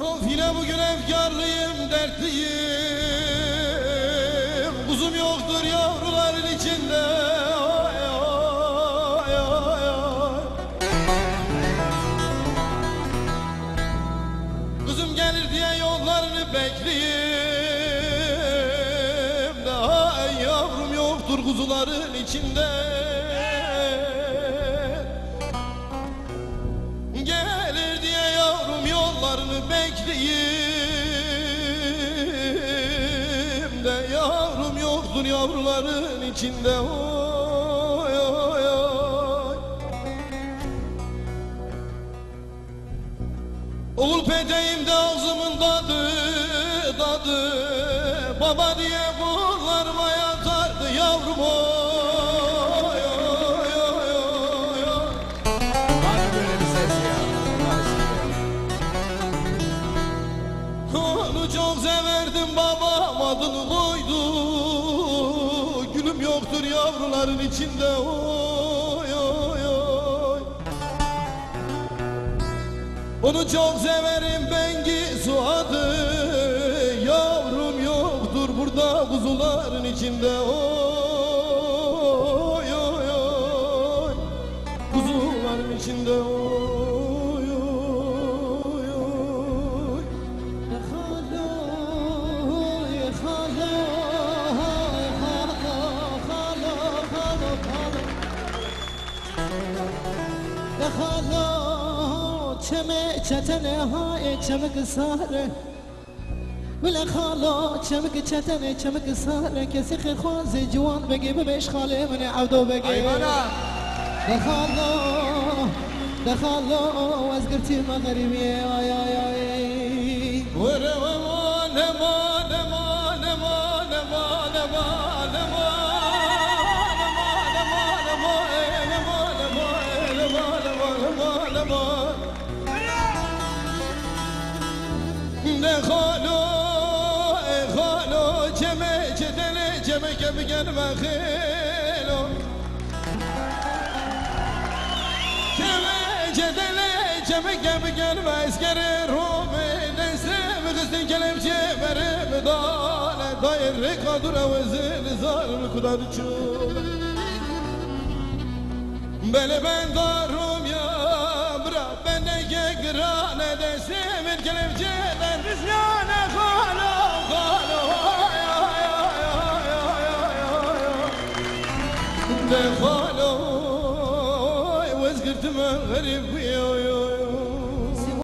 Of yine bugün efkarlıyım, dertliyim. Kuzum yoktur yavruların içinde. Ay, ay, ay, ay. Kızım gelir diye yollarını bekleyeyim. Daha yavrum yoktur kuzuların içinde yollarını bekleyeyim de Yavrum yoktur yavruların içinde oy, oy, oy. Oğul peteğimde ağzımın tadı tadı Baba diye kullarıma Onu çok severdim babam adını koydu. Gülüm yoktur yavruların içinde oy oy oy. Onu çok severim Bengisu adı Yavrum yoktur burada kuzuların içinde oy oy oy. Kuzuların içinde oy حالا چمه چتنه های چمک ساره. ولا خالا چمک چتنه چمک ساره. کسی خیر خواز جوان بگی ببش خاله من عودو بگی. ایوانا دخالا خالو از گرتی ما غریبیه آی آی آی. ورمانه ما Ne halo, e halo, ceme cedele, ceme kemi gelme helo. Ceme cedele, ceme kemi gelme iskere rome, nesem kızın kelepçe verem dale, daire kadura vezir zar kudar çul. Beni ben دران دسم القلب جدا رزيان خالو خالو. خالو وزقت مغرب ويا